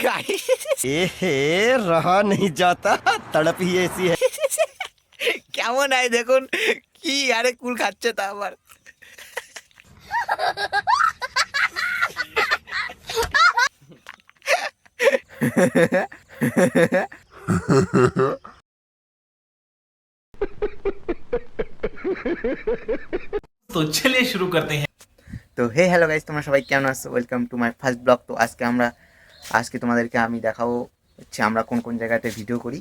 Guys ए रहा नहीं जाता तड़प ही ऐसी है কেমন হয় দেখুন কি আরে কুল খাচ্ছে তা আবার तो चलिए शुरू करते हैं তো হে হ্যালো গাইস তোমরা সবাই কেমন আছো welcome to my first blog তো আজকে আমরা আজকে তোমাদেরকে আমি দেখাবো হচ্ছে আমরা কোন কোন জায়গাতে ভিডিও করি।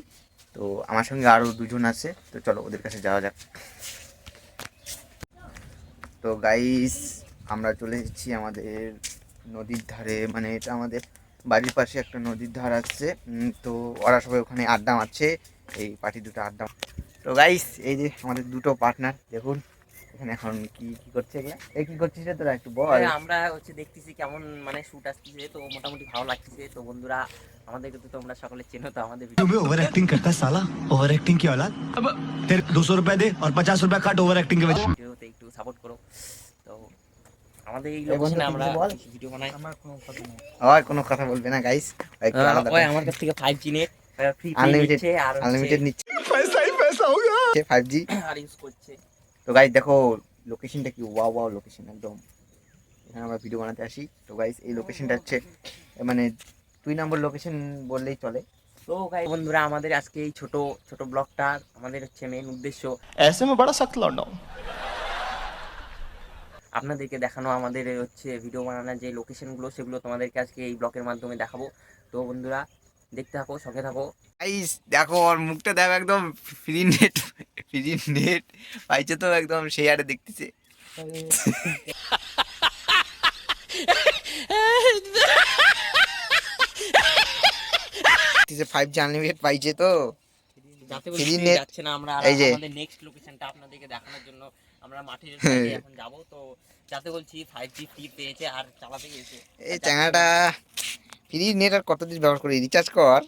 তো আমার সঙ্গে আরও দুজন আছে, তো চলো ওদের কাছে যাওয়া যাক। তো গাইস আমরা চলে এসেছি আমাদের নদীর ধারে মানে এটা আমাদের বাড়ির পাশে একটা নদীর ধার আছে। তো ওরা সবাই ওখানে আড্ডা মারছে, এই পার্টি দুটো আড্ডা তো গাইস এই যে আমাদের দুটো পার্টনার দেখুন। এখানে এখন কি কি করছে এগুলা? কি করছিস রে তোরা একটু বল। আমরা হচ্ছে দেখতেছি কেমন মানে শুট আসছে তো মোটামুটি ভালো লাগতেছে। তো বন্ধুরা আমাদেরকে তো তোমরা সকলে চেনো তো আমাদের তুমি ওভার অ্যাক্টিং করতা সালা ওভার অ্যাক্টিং কি হলা 200 দে আর 50 কাট ওভার অ্যাক্টিং কে একটু সাপোর্ট করো। তো আমাদের এই লোকেশনে আমরা ভিডিও বানাই। আমার কোনো কথা আর কোনো কথা বলবে না গাইস ওই আমার কাছ থেকে 5G নেট আনলিমিটেড আনলিমিটেড নিচ্ছে পয়সাই পয়সা হোগা 5G আর ইউজ করছে। তো গাইস দেখো লোকেশনটা কি ওয়াও ওয়াও লোকেশন একদম এখানে আমরা ভিডিও বানাতে আসি তো গাইস এই লোকেশনটা হচ্ছে মানে দুই নম্বর লোকেশন বললেই চলে তো গাই বন্ধুরা আমাদের আজকে এই ছোট ছোট ব্লগটা আমাদের হচ্ছে মেন উদ্দেশ্য ऐसे में बड़ा सख्त लौंडा हूं আপনাদেরকে দেখানো আমাদের হচ্ছে ভিডিও বানানোর যে লোকেশনগুলো সেগুলো তোমাদেরকে আজকে এই ব্লগের মাধ্যমে দেখাবো তো বন্ধুরা দেখতে থাকো সঙ্গে থাকো গাইস দেখো ওর মুখটা দেখো একদম ফ্রি নেট ফ্রি নেট পাইছে তো একদম সেই আরে দেখতেছে। ফাইভ জি আনলিমিটেড পাইছে তো। বলছি net, যাচ্ছে না আমরা এই যে। আমাদের নেক্সট লোকেশনটা আপনাদেরকে দেখানোর জন্য আমরা মাঠের হ্যাঁ। এখন যাব। তো যাতে বলছি 5G ফ্রি পেয়েছে আর চালাতে গেছে এই চ্যাংড়াটা ফ্রি নেট আর কতদিন ব্যবহার করি? রিচার্জ কর।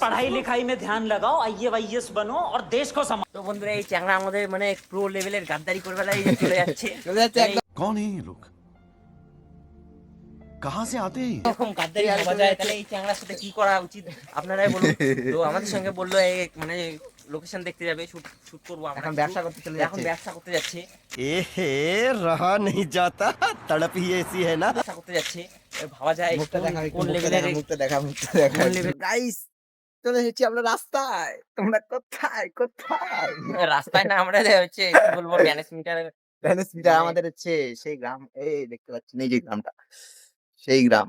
पढ़ाई लिखाई में ध्यान लगाओ आइए वाईएस बनो और देश को सम তো বন্ধুরা এই চ্যাংড়া আমাদের মানে প্রো লেভেলের গাদ্দারি করে বেলায় চলে যাচ্ছে চলে যাচ্ছে একদম कौन है ये लोग कहाँ से आते हैं ये? এরকম গাদ্দারি ভাবা যায় তাহলে এই চ্যাংড়ার সাথে কি করা উচিত আপনারাই বলুন তো আমাদের সঙ্গে বললো এই মানে লোকেশন দেখতে যাবে শুট শুট করবো আমরা এখন কিছু। ব্যবসা করতে চলে এখন যাচ্ছে ব্যবসা করতে যাচ্ছে ए रहा नहीं जाता तड़प ही ऐसी है ना ব্যবসা করতে যাচ্ছে এ ভাবা যায় মুখটা কোন- দেখা একটু কোন মুখটা লেভেলের দেখা মুখটা দেখা মুখটা দেখা কোন level- গাইস চলে এসেছি আমরা রাস্তায় তোমরা কোথায় কোথায় রাস্তায় না আমরা যে হচ্ছে কি বলবো গ্যানেশ মিটার ভ্যানেস মিটার আমাদের হচ্ছে সেই গ্রাম এই দেখতে পাচ্ছেন এই যে গ্রামটা সেই গ্রাম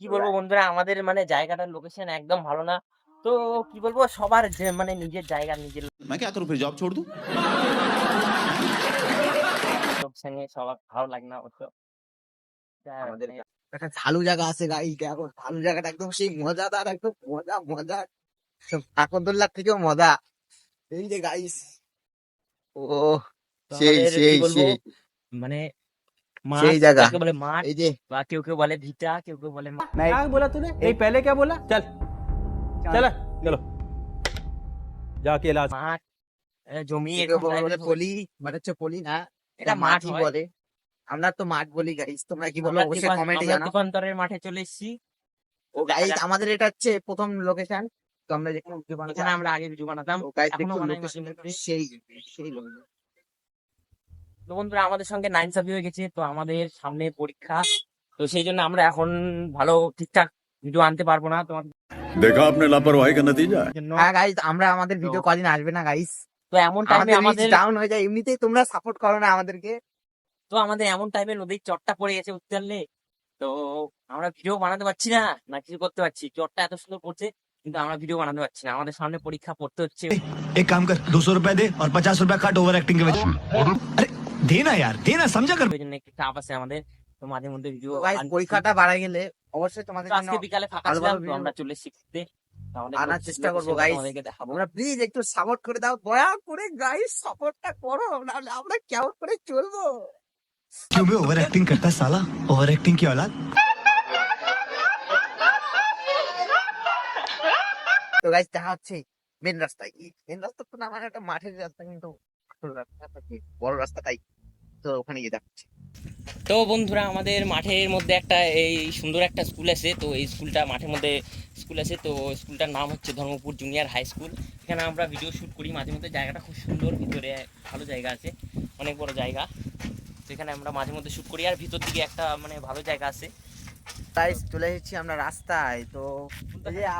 কি বলবো বন্ধুরা আমাদের মানে জায়গাটার লোকেশন একদম ভালো না তো কি বলবো সবার যে মানে নিজের জায়গা নিজের मैं क्या करूँ फिर जॉब छोड़ दूँ লোকেশনে সবার ভালো লাগে না অত যা আমাদের মানে একটা ভালো জায়গা আছে গাইস দেখো ভালো জায়গাটা একদম সেই মজাদার একদম মজা মজা আকন্দোল্লার থেকেও মজা এই যে গাইস ও তো সেই আমাদের সেই কি বলবো সেই মানে মাঠ সেই জায়গা। কাকে বলে মাঠ এই যে বা কেউ কেউ বলে ভিটা কেউ কেউ বলে মা- क्या बोला तूने नहीं पहले क्या बोला चल चल चलो जाके इलाज মাঠ এ, জমি কেউ এরকম কেউ বলে type-এর পলি মানে হচ্ছে পলি না এটা বলে? আমরা তো মাঠ বলি গাইস তোমরা কি বলো? অবশ্যই কমেন্টে জানাও। মাঠে চলে এসেছি। ও গাইস আমাদের এটা হচ্ছে প্রথম লোকেশন তো আমরা যেখানে আমরা আগে ভিডিও বানাতাম গাইস লোকেশন সেই সেই লোকেশন তো বন্ধুরা আমাদের সঙ্গে নাইন সাবি হয়ে গেছে তো আমাদের সামনে পরীক্ষা। তো সেই জন্য আমরা এখন ভালো ঠিকঠাক ভিডিও আনতে পারব না। তোমার দেখো আপনার লাপরওয়াহি কেন হ্যাঁ গাইস আমরা আমাদের ভিডিও কদিন আসবে না গাইস তো এমন টাইমে আমাদের ডাউন হয়ে যায়। এমনিতেই তোমরা সাপোর্ট করো না আমাদেরকে। তো আমাদের এমন টাইমে নদীর চটটা পড়ে গেছে উত্তালে। তো আমরা ভিডিও বানাতে পারছি না। না কিছু করতে পারছি। চটটা এত সুন্দর পড়ছে কিন্তু আমরা ভিডিও বানাতে পারছি না। আমাদের সামনে পরীক্ষা পড়তে হচ্ছে। এক কাম কর 200 রুপিয়া দে আর পঞ্চাশ রুপিয়া কাট ওভার অ্যাক্টিং আরে দে না यार দে না সমঝা কর ওই জন্য একটু চাপ আছে আমাদের। তো মাঝে মধ্যে ভিডিও পরীক্ষাটা বাড়া গেলে অবশ্যই তোমাদের জন্য আজকে বিকালে ফাঁকা ছিলাম আমরা চলে শিখতে আনার চেষ্টা করবো, guys। আমাদেরকে দেখাবো আমরা প্লিজ একটু সাপোর্ট করে দাও দয়া করে গাইস সাপোর্টটা করো নাহলে আমরা কেমন করে চলবো क्यों भी ओवर एक्टिंग करता है साला ओवर एक्टिंग की औलाद তো গাইস দেখা হচ্ছে মেন রাস্তায় মেন রাস্তা তো না মানে একটা মাঠের রাস্তা কিন্তু আসল রাস্তা থাকে, বড় রাস্তাটাই তো ওখানে গিয়ে দেখাচ্ছি তো বন্ধুরা আমাদের মাঠের মধ্যে একটা এই সুন্দর একটা স্কুল আছে। তো এই স্কুলটা মাঠের মধ্যে স্কুল আছে। তো স্কুলটার নাম হচ্ছে ধর্মপুর জুনিয়র হাই স্কুল এখানে আমরা ভিডিও শ্যুট করি। মাঝে মধ্যে জায়গাটা খুব সুন্দর। ভিতরে ভালো জায়গা আছে। অনেক বড় জায়গা। তো এখানে আমরা মাঝে মধ্যে শ্যুট করি। আর ভিতর দিকে একটা মানে ভালো জায়গা আছে। তাই চলে এসেছি আমরা রাস্তায়। তো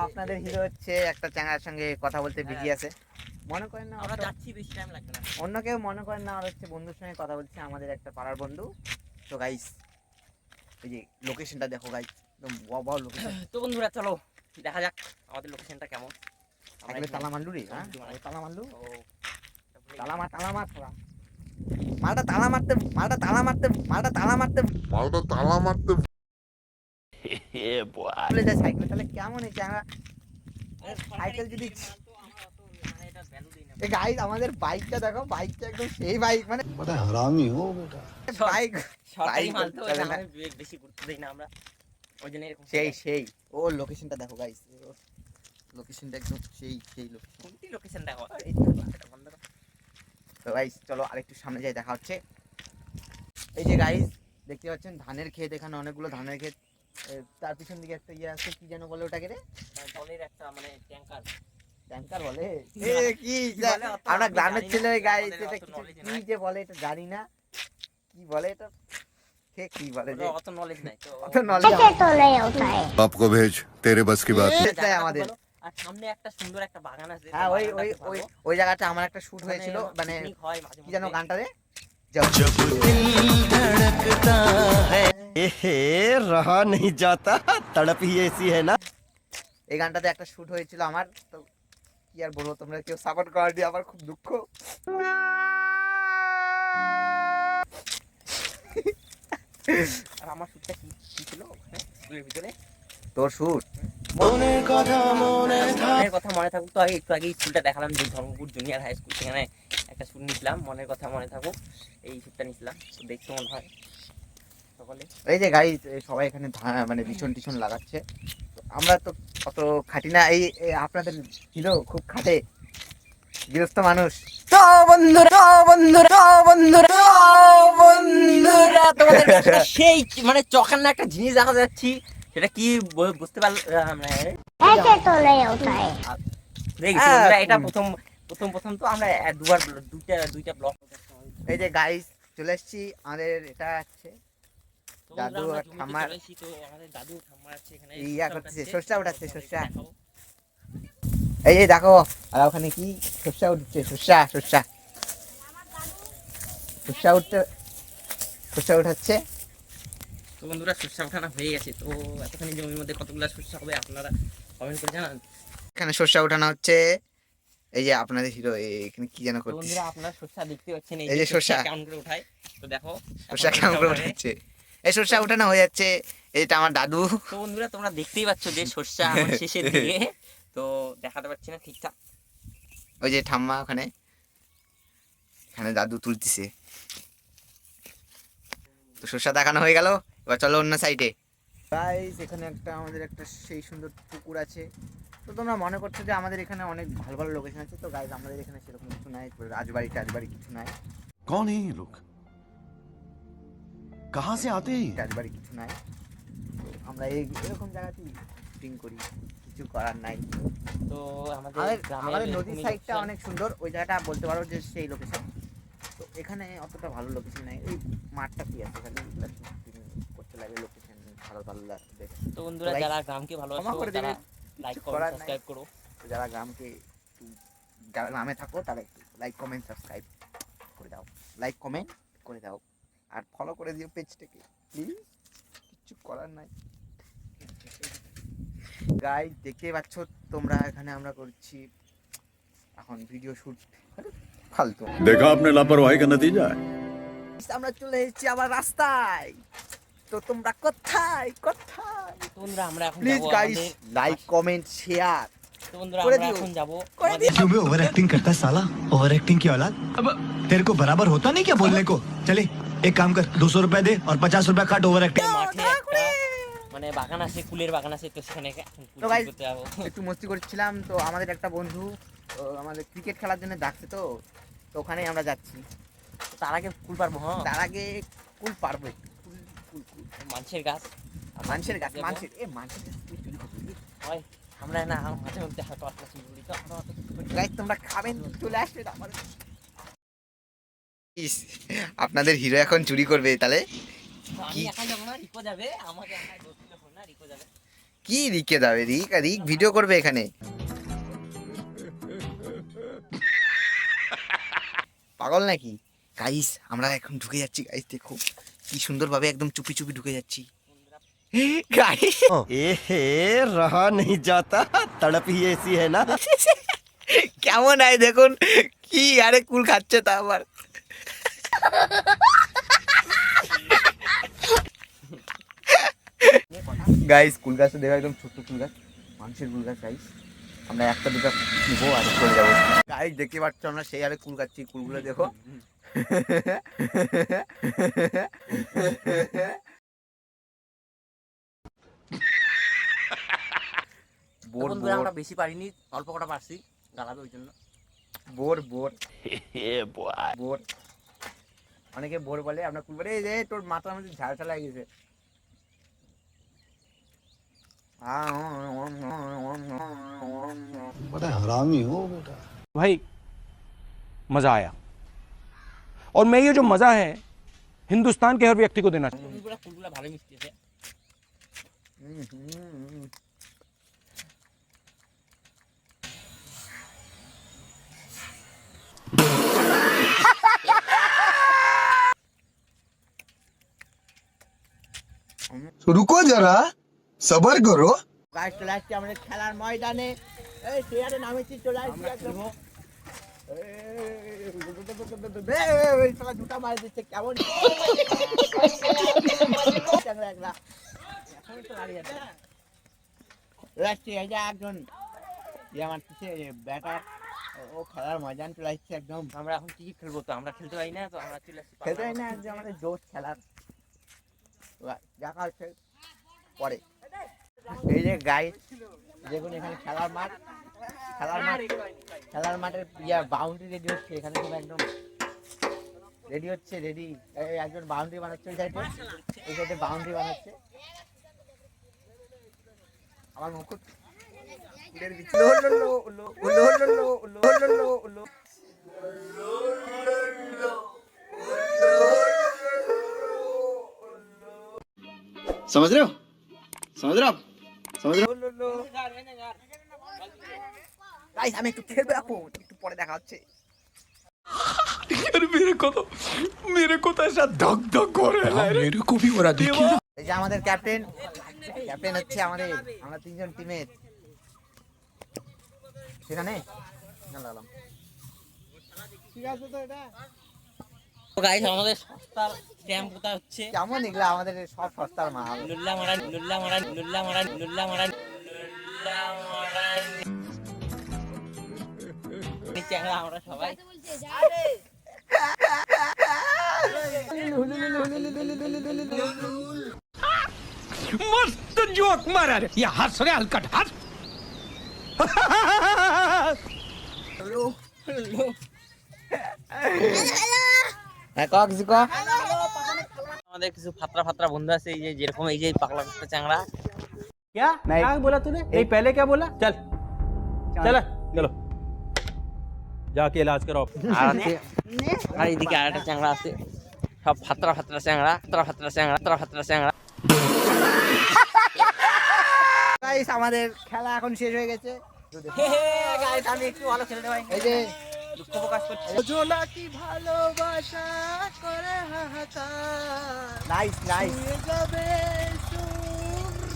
আপনাদের হিরো হচ্ছে একটা চ্যাংড়ার সঙ্গে কথা বলতে বিজি আছে। মনে করেন না আমরা যাচ্ছি বেশি টাইম লাগবে না। অন্য কেউ মনে করেন না আর হচ্ছে বন্ধুর সঙ্গে কথা বলছে আমাদের একটা পাড়ার বন্ধু। তো গাইস এই যে লোকেশনটা দেখো গাইস একদম ওয়াও লোকেশন তো বন্ধুরা চলো দেখা যাক আমাদের লোকেশনটা কেমন। আমরা তালা মারলু রে হ্যাঁ? তালা মারলু তো তালা মার তালা মার তোরা। মালটা তালা মারতে মালটা তালা মারতে মালটা তালা মারতে মালটা তালা মারতে বলে যায় সাইকেল তাহলে কেমন এই চ্যাংড়া সাইকেল যদি- মাল তো আমরা অত মানে এটা value দিই না। এই গাইস আমাদের বাইকটা দেখো বাইকটা একদম সেই বাইক মানে বড় হারামি হো বেটা। বাইক বেশি গুরুত্ব দেই না আমরা। ওই জন্য এরকম সেই সেই। ও লোকেশনটা দেখো গাইস লোকেশনটা একদম সেই সেই লোকেশন কোনটি লোকেশন দেখো? বন্ধ করো। তো গাইস চলো আরেকটু সামনে যাই দেখা হচ্ছে। এই যে গাইস দেখতে পাচ্ছেন ধানের ক্ষেত এখানে অনেকগুলো ধানের ক্ষেত। তার পিছন দিকে একটা ইয়ে আছে কি যেন বলে ওটাকে রে? ধানের একটা মানে ট্যাঙ্কার। গ্রামের ছেলে কি যে বলে এটা কি বলে কি বলে হ্যাঁ, ওই ওই ওই ওই জায়গাটা আমার একটা শুট হয়েছিল মানে কি যেন গানটা রে রহা নেই যাতা তড়প এসি হ্যাঁ এই গানটাতে একটা শুট হয়েছিল আমার তো কি আর বলব তোমরা কেউ সাপোর্ট করার দিয়ে আমার খুব দুঃখ। আর আমার শুটটা কি কি ছিল ওখানে স্কুলের ভিতরে? তোর শুট মনের কথা মনে থাকুক তো আগে একটু আগে স্কুলটা দেখালাম যে ধর্মপুর জুনিয়র হাই স্কুল সেখানে একটা শুট নিছিলাম মনের কথা মনে থাকুক এই শুটটা নিছিলাম তো দেখতে মনে হয়। সকলে। এই যে গাড়ি সবাই এখানে মানে বিছন টিছন লাগাচ্ছে। আমরা তো অত খাটি না। এই আপনাদের হিরো খুব খাটে গৃহস্থ মানুষ। তো বন্ধুরা বন্ধুরা বন্ধুরা বন্ধুরা তোমাদের সেই মানে চকান্ন একটা জিনিস দেখা যাচ্ছি সেটা কি বুঝতে পারল আহ, মানে এটা প্রথম প্রথম প্রথম তো আমরা দুবার দুইটা দুইটা ব্লক এই যে গাইস চলে এসছি। আমাদের এটা আছে। দাদু আর ঠাম্মার তো আমাদের দাদু ঠাম্মা আছে এখানে। এই ইয়া করতেছে, উঠাচ্ছে। সরষা সরষা। এই যে দেখো আর ওখানে কি উঠছে উঠতে উঠাচ্ছে। তো বন্ধুরা সরষা উঠানো হয়ে গেছে। তো এতখানি জমির মধ্যে কতগুলো সরষা হবে আপনারা কমেন্ট করে জানান। এখানে শস্যা উঠানো হচ্ছে। এই যে আপনাদের হিরো এখানে কি যেন তো করতেছে। বন্ধুরা আপনারা সরষা দেখতে পাচ্ছেন এই যে সরষা। কেমন করে উঠায়। তো দেখো এখন কেমন করে উঠাচ্ছে। এই সর্ষা উঠানো হয়ে যাচ্ছে। এটা আমার দাদু। তো বন্ধুরা তোমরা দেখতেই পাচ্ছ যে সর্ষা শেষের দিকে। তো দেখাতে পারছি না ঠিকঠাক। ওই যে ঠাম্মা ওখানে। এখানে দাদু তুলতেছে। তো সর্ষা দেখানো হয়ে গেল। এবার চলো অন্য সাইডে গাইস এখানে একটা আমাদের একটা সেই সুন্দর পুকুর আছে। তো তোমরা মনে করছ যে আমাদের এখানে অনেক ভালো ভালো লোকেশন আছে। তো গাইস আমাদের এখানে সেরকম কিছু নাই। রাজবাড়ি টাজবাড়ি কিছু নাই। কোন এই লোক कहाँ से आते हैं ये? টাজবাড়ি কিছু নাই তো আমরা এই এরকম জায়গাতেই শুটিং করি কিছু করার নাই তো আমাদের আমাদের গ্রামের আমাদের নদীর এরকমই সাইডটা location। অনেক সুন্দর ওই জায়গাটা বলতে পারো যে সেই লোকেশন তো এখানে অতটা ভালো লোকেশন নাই এই মাঠটা কি আছে খালি এগুলা shooting করতে লাগে লোকেশন ভালো ভালো লাগবে তো বন্ধুরা Like- যারা গ্রামকে ক্ষমা ভালোবাসো করে তারা দেবে, লাইক কিছু করো করার নাই। সাবস্ক্রাইব করো তো যারা গ্রামকে একটু যারা গ্রামে থাকো তারা একটু লাইক কমেন্ট সাবস্ক্রাইব করে দাও লাইক কমেন্ট করে দাও আর ফলো করে দিও পেজটাকে প্লিজ কিচ্ছু করার নাই গাই দেখতে পাচ্ছ তোমরা এখানে আমরা করছি এখন ভিডিও শুট ফালতু देखा आपने लापरवाही का नतीजा है আমরা চলে এসেছি আবার রাস্তায় তো তোমরা কোথায় কোথায় তো বন্ধুরা আমরা এখন প্লিজ যাবো গাইস আমাদের লাইক কমেন্ট শেয়ার তো বন্ধুরা করে আমরা দিও। এখন যাবো করে আমাদের क्यों बे ओवर एक्टिंग करता है साला ओवर एक्टिंग की औलाद अब तेरे को बराबर होता नहीं क्या बोलने को चले एक काम कर दो सौ रुपए दे और पचास रुपए काट ओवर एक्टिंग মাঠে একটা মানে বাগান আছে কুলের বাগান আছে তো সেখানে এখন ফুল তো guys, করতে যাবো একটু মস্তি করছিলাম তো আমাদের একটা বন্ধু ও আমাদের ক্রিকেট খেলার জন্য ডাকছে তো তো ওখানেই আমরা যাচ্ছি তার আগে ফুল পারবো হ্যাঁ তার আগে কুল পারবে মানুষের গাছ মানুষের গাছ দেবো। মানুষের এ মানুষের গাছ তুই চুরি করবি হয় আমরা না মাঝে মধ্যে হালকা পাতলা চুরি করি তো আমরা অত কিছু করি না। গাইস তোমরা খাবেন চলে আসবে আমার আপনাদের হিরো এখন চুরি করবে তাহলে? কি? রিকে যাবে রিক আর রিক ভিডিও করবে এখানে। পাগল নাকি? গাইস আমরা এখন ঢুকে যাচ্ছি গাইস দেখো কি সুন্দর ভাবে একদম চুপি চুপি ঢুকে যাচ্ছি। কেমন আয় দেখুন কি আরে কুল খাচ্ছে তা আবার। গাইস কুল গাছটা দেখো একদম ছোট্ট কুল গাছ মানুষের কুল গাছ গাইস আমরা একটা দুটো নিবো আর চলে যাব। গাইস দেখতে পাচ্ছ আমরা সেই আরে কুল খাচ্ছি কুলগুলো দেখো। বোর বন্ধুরা বোর। আমরা বেশি পারিনি অল্প কটা পারছি গালাবে ওই জন্য। Bore bore. বোর। অনেকে বোর বলে আমরা কুল বলে এই যে তোর মাথার মধ্যে ঝাল ঝাল হয়ে গেছে भाई मजा आया और मैं ये जो मजा है हिंदुस्तान के हर व्यक्ति को देना কুলগুলা কুলগুলা রুকো যারা সবার করো গাছ চলে আসছি আমাদের খেলার ময়দানে। এই চেয়ারে নামেছি চলে আসছি জুতা মারি দিচ্ছে কেমন একজন আমার ব্যাটার ও খেলার ময়দান চলে আসছে একদম। আমরা এখন কি খেলব তো? আমরা খেলতে পারি না তো আমরা খেলতে পারি না যে আমাদের জোর খেলার। পরে এই যে গাই দেখুন এখানে খেলার মাঠ খেলার মাঠ খেলার মাঠের ইয়া বাউন্ডারি রেডি হচ্ছে এখানে পুরো একদম রেডি হচ্ছে রেডি একজন বাউন্ডারি বানাচ্ছে ওই সাইডে ওই সাইডে বাউন্ডারি বানাচ্ছে আমার মুকুট ফুলের বিচি- লো, লো, লো, লো, লো, समझ रहे हो समझ रहे हो आप समझ रहे हो গাইস আমি একটু খেলবো এখন একটু পরে দেখা হচ্ছে मेरे को तो मेरे को तो ऐसा धक धक हो रहा है मेरे को भी हो रहा देखिए এই যে আমাদের ক্যাপ্টেন ক্যাপ্টেন হচ্ছে আমাদের আমরা তিনজন টিমের সেখানে না লাগলাম ঠিক আছে তো এটা তো গাইস আমাদের সস্তার স্ট্যাম্প কোথা হচ্ছে কেমন এগুলা আমাদের সব সস্তার মাল নুল্লা মারা নুল্লা মারা নুল্লা মারা নুল্লা মারা নুল্লা মারা নিচে আমরা আমরা সবাই मस्त जोक मारा रे ये हंस रे हलकट हंस হ্যাঁ কক কিছু কক আমাদের কিছু ফাতরা ফাতরা বন্ধু আছে এই যে যেরকম এই যে পাগলা কুত্তা চাংড়া क्या क्या बोला तूने नहीं पहले क्या बोला चल चल चलो जाके इलाज कराओ আর আছে আর এদিকে আর একটা চাংড়া আছে সব ফাতরা ফাতরা চাংড়া ফাতরা ফাতরা চাংড়া ফাতরা ফাতরা চাংড়া গাইস আমাদের খেলা এখন শেষ হয়ে গেছে গাইস আমি একটু ভালো খেলতে পারি এই যে দুঃখ প্রকাশ করছি। জোনাকি ভালোবাসা করে হাহাকার। নাইস নাইস যাবে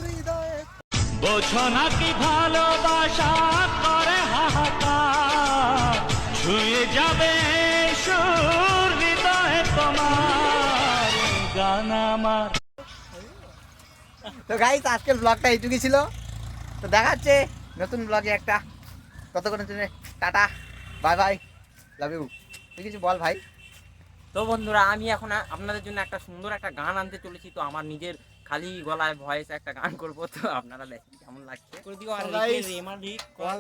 হৃদয়ে। তো গাইস আজকের ব্লগটা এইটুকুই ছিল। তো দেখাচ্ছে নতুন ব্লগে একটা। ততক্ষণের জন্য tata. Bye bye love you তুই কিছু বল ভাই। তো বন্ধুরা আমি এখন আপনাদের জন্য একটা সুন্দর একটা গান আনতে চলেছি। তো আমার নিজের খালি গলায় ভয়েস একটা গান করব। তো আপনারা দেখেন কেমন লাগছে। করে দিও আর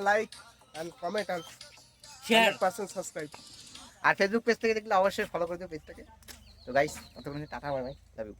like and comment and share percent subscribe R Facebook page থেকে দেখলে অবশ্যই ফলো করে দিও পেজটাকে তো গাইস ততক্ষণ tata bye bye love you